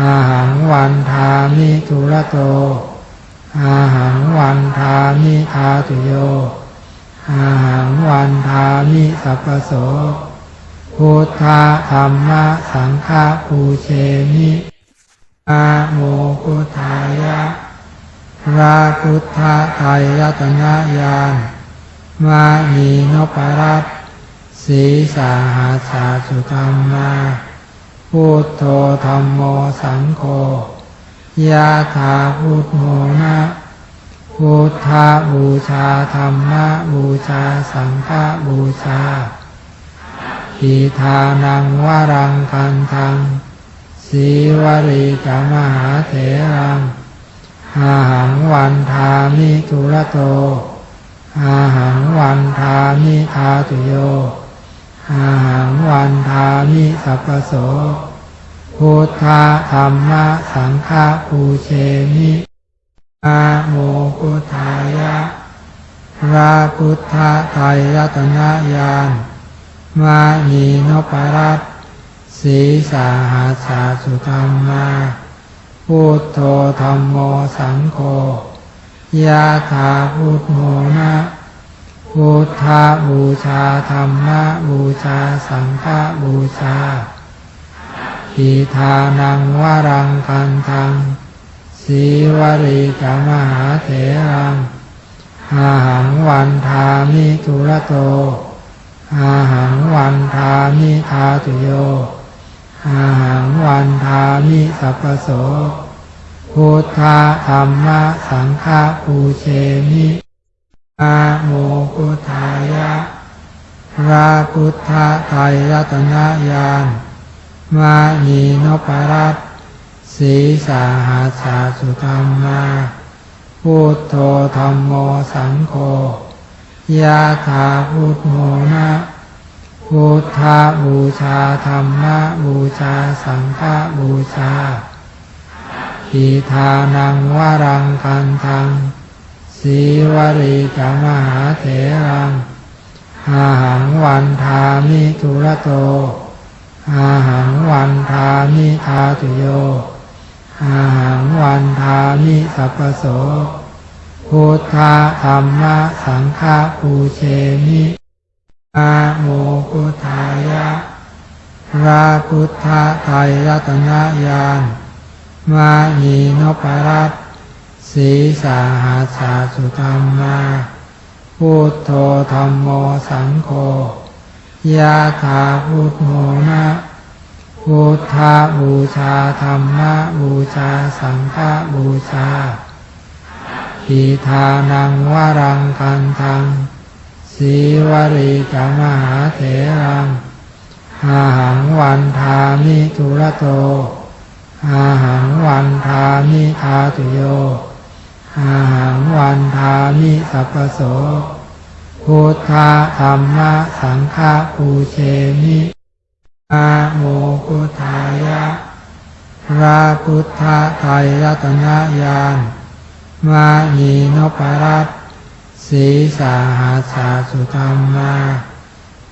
อาหังวันทามิทุระโต อาหังวันทามิทาตุโย อาหังวันทามิสัพโส พุทธะธรรมะสังฆะปูเชมิอาโมพุทธายะพระพุทธไตรรัตนญาณมานีนพรัตสีสาหาสาสุธรรมา พุทโธธรรมโมสังโฆยะถาพุทโมนะพุทธบูชาธรรมบูชาสังฆบูชาอิทานังวารังคันทังสีวริกมหาเถรังอาหังวันทามิทุระโต อาหังวันทามิทาตุโย อาหังวันทามิสัพพโส พุทธะธรรมะสังฆะปูเชมิอาโมพุทธายะพระพุทธไตรรัตนญาณมานีนพรัตสีสาหาสาสุธรรมาพุทโธธรรมโมสังโฆยะถาพุทโมนะพุทธบูชาธรรมะบูชาสังฆบูชา อิทานังวรังคันทังสีวริกมหาเถรังอาหังวันทามิทุระโต อาหังวันทามิทาตุโย อาหังวันทามิสัพพโส พุทธะธรรมะสังฆะปูเชมิอาโมพุทธายะพระพุทธไตรรัตนญาณ มานีนพรัตสีสาหาสาสุธรรมาพุทโธธรรมโมสังโฆยะถาพุทโมนะพุทธาบูชาธรรมะบูชาสังฆบูชาอิทานังวรังคันทังสีวริกมหาเถรังอาหังวันทามิทุระโต อาหังวันทามิทาตุโย อาหังวันทามิสัพพโส พุทธะธรรมะสังฆะปูเชมิอาโมพุทธายะพระพุทธไตรรัตนญาณมานีนพรัตสีสาหาสาสุธรรมาพุทโธธรรมโมสังโฆ ยะถาพุทโมนะพุทธบูชาธรรมบูชาสังฆบูชาอิทานังวรังคันทังสีวริกมหาเถรังอาหังวันทามิทุระโต อาหังวันทามิทาตุโย อาหังวันทามิสัพพโส พุทธะธรรมะสังฆะปูเชมิอาโมพุทธายะพระพุทธไตรรัตนญาณมานีนพรัตน์สีสาหาสาสุธรรมา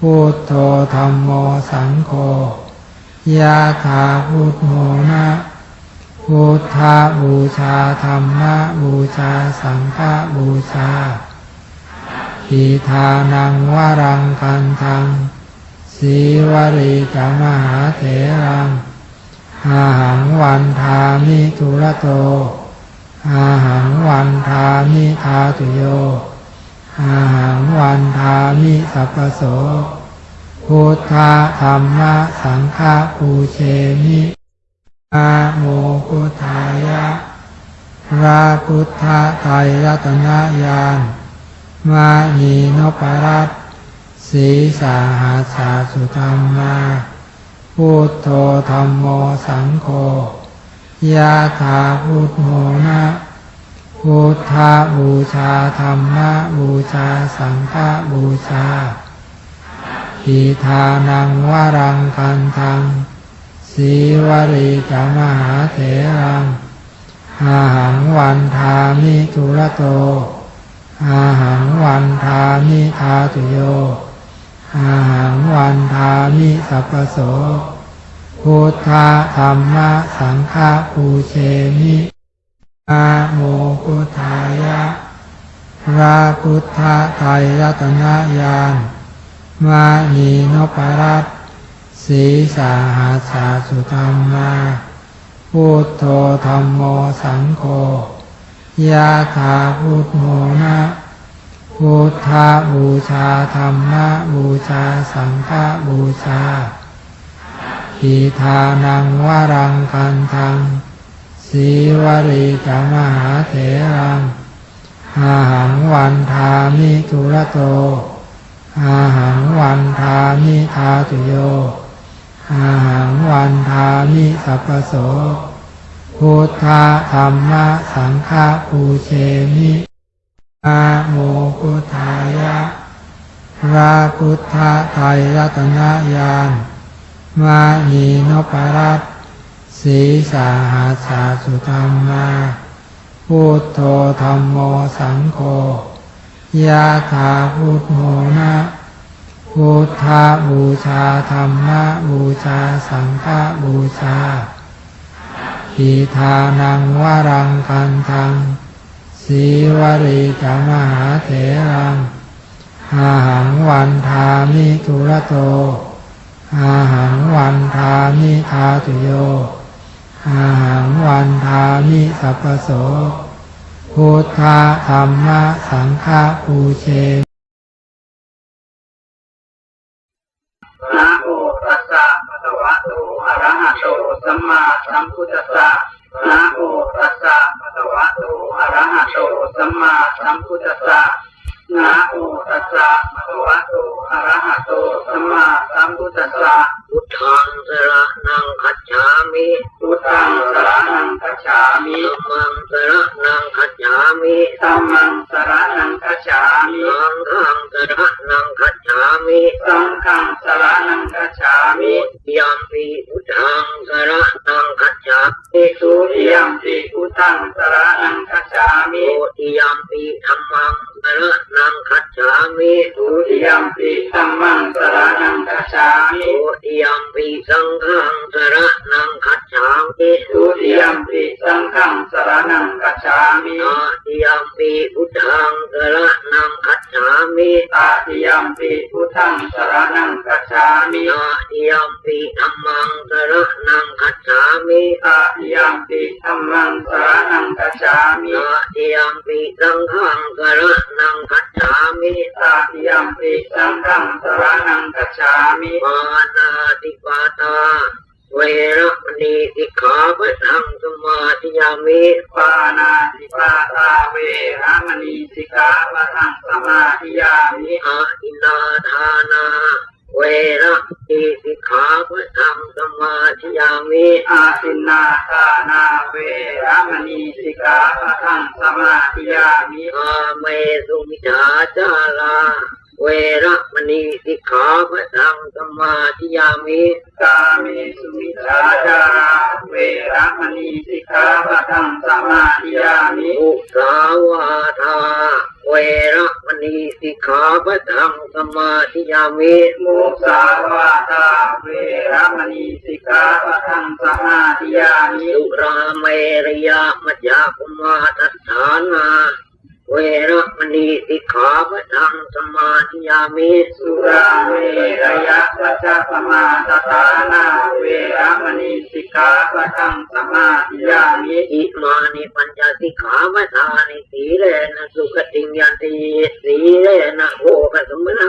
พุทโธธรรมโมสังโฆยะถาพุทโมนะพุทธบูชาธรรมะบูชาสังฆบูชา อิทานังวรังคันทังสีวริกมหาเถรังอาหังวันทามิทุระโตอาหังวันทามิทาตุโยอาหังวันทามิสัพพโสพุทธะธรรมะสังฆะปูเชมิอาโมพุทธายะพระพุทธไตรรัตนญาณ มานีนพรัตสีสาหาสาสุธรรมาพุทโธธรรมโมสังโฆยะถาพุทโมนะพุทธบูชาธรรมะบูชาสังฆบูชาอิทานังวรังคันทังสีวริกมหาเถรังอาหังวันทามิทุระโต อาหังวันทามิทาตุโย อาหังวันทามิสัพโส พุทธะธรรมะสังฆปูเชมินะโมพุทธายะพระพุทธไตรรัตนญาณมานีนพรัตสีสาหาสาสุธรรมาพุทโธธรรมโมสังโฆ ยะถาพุทโมนะพุทธบูชาธรรมบูชาสังฆบูชาอิทานังวรังกันทังสีวริกมหาเถรังอาหังวันทามิทุระโตอาหังวันทามิทาตุโยอาหังวันทามิสัพพโส พุทธธรรมสังฆปูเชมินะโมพุทธายะพระพุทธไตรรัตนญาณมานีนพรัตสีสาหาสาสุธรรมาพุทโธธรรมโมสังโฆยะถาพุทโมนะพุทธบูชาธรรมะบูชาสังฆบูชา อิทานังวรังกันทังสีวริกมหาเถรังอาหังวันทามิทุระโต อาหังวันทามิทาตุโย อาหังวันทามิสัพพโส พุทธธรรมสังฆปูเช สัมมาสัมพุทธัสสะนะโมตัสสะภะคะวะโตอะระหะโตสัมมาสัมพุทธัสสะนะโมตัสสะภะคะวะโตอะระหะโตสัมมาสัมพุทธัสสะพุทธังสรนังคัจฉามิพุทธังสรณังคัจฉามิธัมมังสรนังคัจฉามิธัมมังสรณังคัจฉามิสังฆังสรนังคัจฉามิสังฆังสรณังคัจฉามิยัมปิพุทธังสรนังคัจฉามิสุริยัมปิพุทธังสรณังคัจฉามิโอติยัมปิธัมมังสรนังคัจฉามิทุติยมปิธัมมังสรณังคัจฉามิโอติยัมปิสังฆังสรนังคัจฉามิทุติยมปิสังฆังสรณังคัจฉามินาติยัมปิพุทธังสรนังคัจฉามิตาติยมปิพุทธังสรณังคัจฉามินาติยัมปิธัมมังสรนังคัจฉามิตาติยมปิธัมมังสรณังคัจฉามินาติยัมปิสังฆังสรนังคัจฉามิตาติยมปิสังฆังสรณังคัจฉามิปานาติปาตา เวระมณีสิกขาปะทังสมาธิยามิปานาติปาตาเวรมณีสิกขาปะทังสมาธิยามิอาทินาทานาเวระมณีสิกขาปะทังสมาธิยามิอาทินนาทานาเวรมณีสิกขาปะทังสมาธิยามิอาเมสุมิจาจารา เวรมณีสิกขาปะทังสมาธิยามิกาเมสุมิจฉาจาราเวรมณีสิกขาปะทังสมาธิยามิมุสาวาทาเวรมณีสิกขาปะทังสมาธิยามิมุสาวาทาเวรมณีสิกขาปะทังสมาธิยามิสุราเมรยามัจจาคุมาทัฏฐานา เวรมณีสิกขาปะทังสมาธิยามิสุราเมรยะปัจจสมาตตานาเวรมณีสิกขาปะทังสมาธิยามิอิมานิปัญญาสิกขาปทานิสีเลนะสุขติงยันติสีเลนะโภคสมนา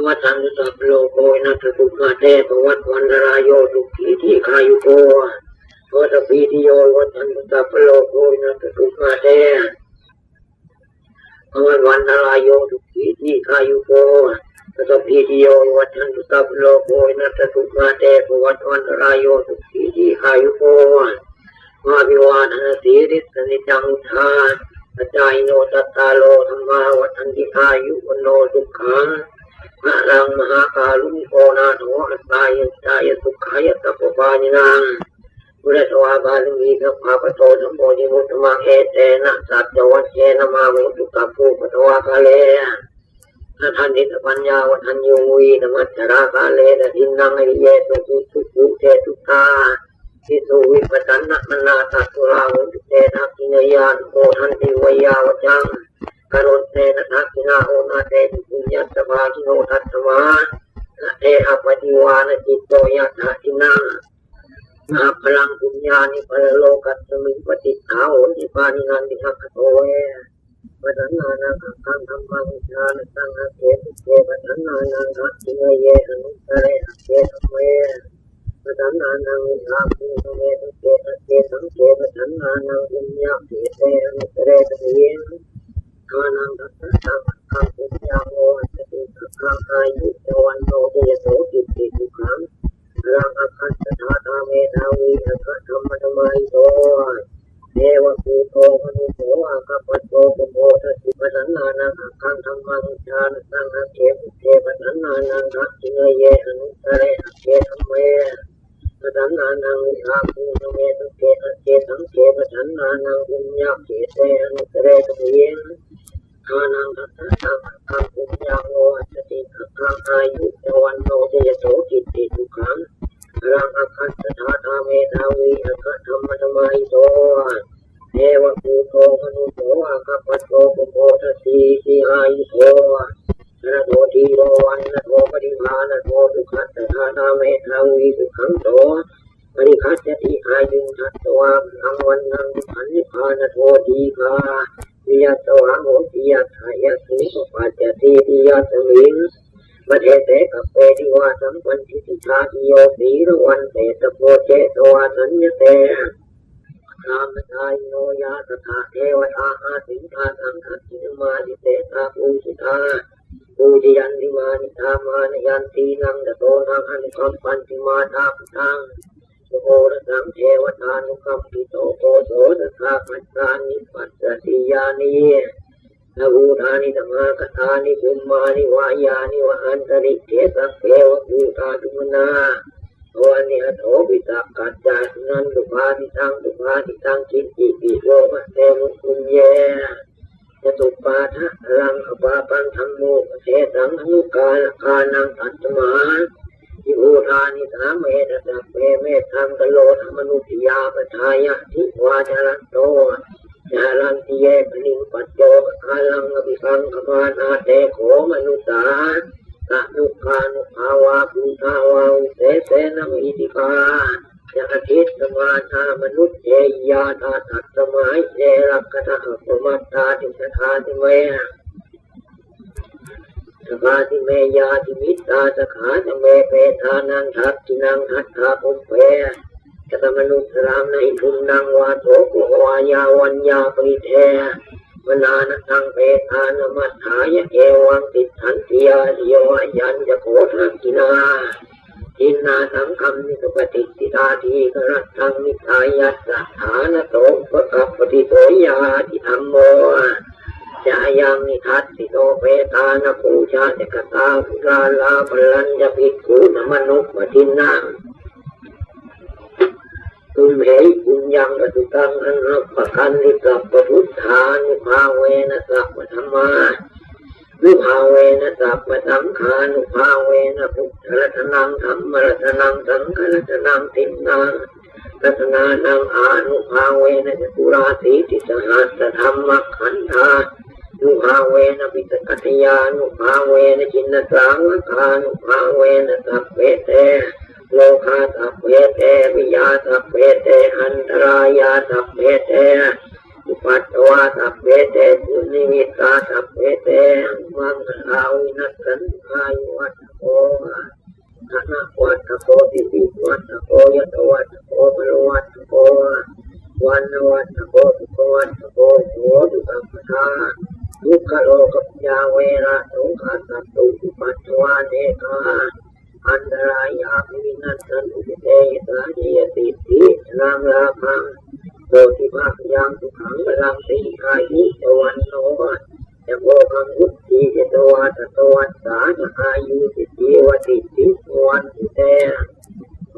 วริวหาปุราปริวเนติสากลังเอวเมวะโยตินังเปตนังอุปกาปฏิอิทิทังปัติทังตุมังทิเมวะสมิจุตเพนะบุเรนสังปาจันโทปนรโสยถามณิโจติระโสยถาสพปิติโยวัฏันตุสัพโลโกนัสตุกาเตปวัตวันรายโยทุขีที่ขายุโกวัฏปีติโยวัฏันตุสัพโลโกนัสตุกาเตพวันวันรายโยทุกขีที่ขายุโกสัตพีติโยวัชันตุตัพโลโกนัสตุมาเตภวัตวันรายโยทุขีที่ขายุโกมาวิวานาสีริสนิจังทาอาจายโนตัตตาโลธรรมาวัฏันติอายุวโนสุขัง พระลังมหาการุณโกนาโถอัตตายตายสุขายตัปปานินังบุรสวาบาลมีสัพพะปะโตสัมโพธิมุตตมังเอเตนะสัจวัชเชนะมาเวตุกัปปุปะทวาคาเลนะทันนิตปัญญาวัฏันยูวีนมัจจราคาเลนะทินังอริเยสุขุสุขุเทตุตาทิสุวิปตันนะมนาตัตุลาหุตเตนะกินยานโอทันติวยาวจังกรุณเตนะทัก นาโอนาเตติปุญญสภาคิโนทัตตมานะเออปฏิวานจิตโตยัตถะทินังนาพลังปุญญานิปะโลกัสสมิงปฏิทาโอนิปานินันติทักขโตเวปัฏนานังคังคังธรรมังชาณสังฆเกตุเกปัฏนานังทักขิเนเยอนุตเรอเกตเมปะทันนานังวิชาภูสเมตุเกตเกสังเกปะทันนานังวิญญาเกเตอนุตเรตเย นทานังทัสสะตังคังปุญญาโมสติสังฆาอายุจวันโนเดยโสกิติทุขังรังอคัสสะธาตาเมตาวีอคัธรรมธรรมายโตเทวภูโตมนุโสอาคัปโตปุโมทสิปะทันนานังอคังธรรมังชาณสังฆเกปุเทปะทันนานังทักขิเนเยอนุตเรอเกธรรมเมปะทันนานังวิชาภูสเมตุเกตเกสังเกปะทันนานังปุญญาเกเตอนุตเรตุเยนานังทัสสะตังคังปุญญาโมสติคังอายุจวันโนเจยโสกิตติทุขังรังอคัสสะธาตาเมตาวีอคัธรรมธรรมายโตเทวภูโตมนุโสอาคัปปโตปุโพทสีสีอายุโตนะโททีโรวันนะโทปริภานะโทสุขัสสะธานาเมธาวีสุขังโตปริคัสติอายุทัตวาพังวันนังพันนิพานะโททีคา วิยตตวาโหติยทายะสุปปัจจติติยสมิงมะเทเตกัปเปติวาสัมปันติติชาติโยสีรวันเตตโพเจตวาสัญญเตรามทายโนยาตถาเทวตาอาสิงอาสังคัสสิมาดิเตตาภูสิตาปูจยันติมานิธามานยันตีนังตะโตนังอันุคัมปันติมาตาพุทัง โหรสังเทวตานุคัมปิโตโกโสตถาปัจจานิปัสสติยานินะบูธานิธรรมากถานิภูมานิวายานิวันตริเทสัพเพวภูตาตุมนาโอเนโถปิตากัจจานันตุภาทิทังตุภาทิทังกิจิปิโลมะเตมุคุญเยจตุปาทะลังอปาปันธรรมโมเสตังอนุกาลคานังตัตมา ยิโอทานิสาเมตสัพเพเมตังกโลธรรมนุติยาปทายะทิวาจารันโตจารันติเยปนิปัจโจคาลังอภิสังขปานาเตโขมนุสาตะนุคานุภาวาปุทาวาเสเสนมิติภาจะอาทิตสมาธามนุษย์เจยาธาตัตสมัยเจรักขะทะปมัตตาติสทาติเมส ภาติเมยาติมิตาสขาตเมเปทานังทัตตินังทัตถาปุเปกตมนุสรามในทุนนังวาโตกุวายาวัญญาปริเทมนานทังเปทานมัฏฐายะเอวังติทันติยาติโยยัญจะโคทักกินาทินนาสังคำนิสุปฏิสิตาทีกรัตทังนิทายัสสะฐานโตปะกัปปติโตยาติธรรมโม จายังนิทัสสิโตเปตานปูชาจกตาภุลาลาปลัญญภิกขุนมนุปทินังตุมเหยปุญญังกตุตังอันรับปปะคันติสัพพพุทธานุภาเวนะสัพพธรรมาวิภาเวนะสัพพสังขานุภาเวนะพุทธรัตนังธรรมรัตนังสังฆรัตนังตินนังรัตนานังอานุภาเวนะจตุราสีติสหัสธรรมขันธา นุภาเวนะปิตกัตยานุภาเวนะจินสังฆานุภาเวนะสัพเพเตโลกาสัพเพเตวิยาสัพเพเตอันตรายาสัพเพเตอุปัตตวาสัพเพเตปุณิมิตาสัพเพเตมังคาวินัสสันอายุวัตโกธนะวัตโกติปิวัตโกยตวัตโกมรวัตโกวันวัตโกสุขวัตโกโหตุสัมปทา ทุกขโลกัปยาเวระสุขัสสตุอุปัตตวานเนกาอันตรายาภิวินัสสันอุเตยสาเยติตินามลาภังโตติภาคยังสุขังพลังสีอายุตวันโนจะโกคังอุตติเจตวาตตวัสสาจะอายุสิติวติติวันติเต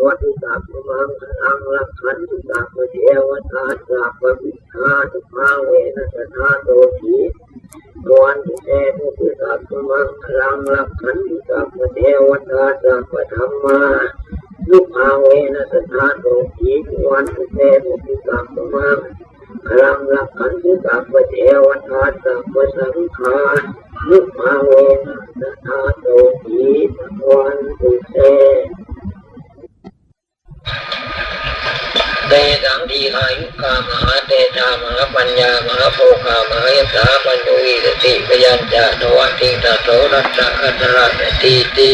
วัติสัพมังพลังลักขันตุสัพเทวตาสัพวิชาตุมาเวนะสนาโตทีวันติเตมุติสัพมังพลังลักขันตุสัพเทวตาสัพธรรมาลุกอาเวนะสถาโตทีวันตุเตมุติสัพมังพลังลักขันตุสัพเทวตาสัพสังฆาลุกอาเวนะสถาโตทีวัน ญามหาโพคามหายสาปัญญวิสติปยัญจาตวันติตาโสรัตตะอัตระตีตี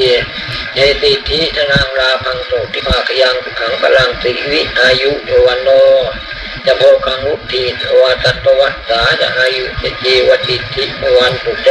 เยติทิธนังราพังโตทิภาคยังขังพลังสิวิอายุโยวันโนจะโพคังอุทิตวาตัตวัสสาจะอายุเจจีวติทิวันปุเต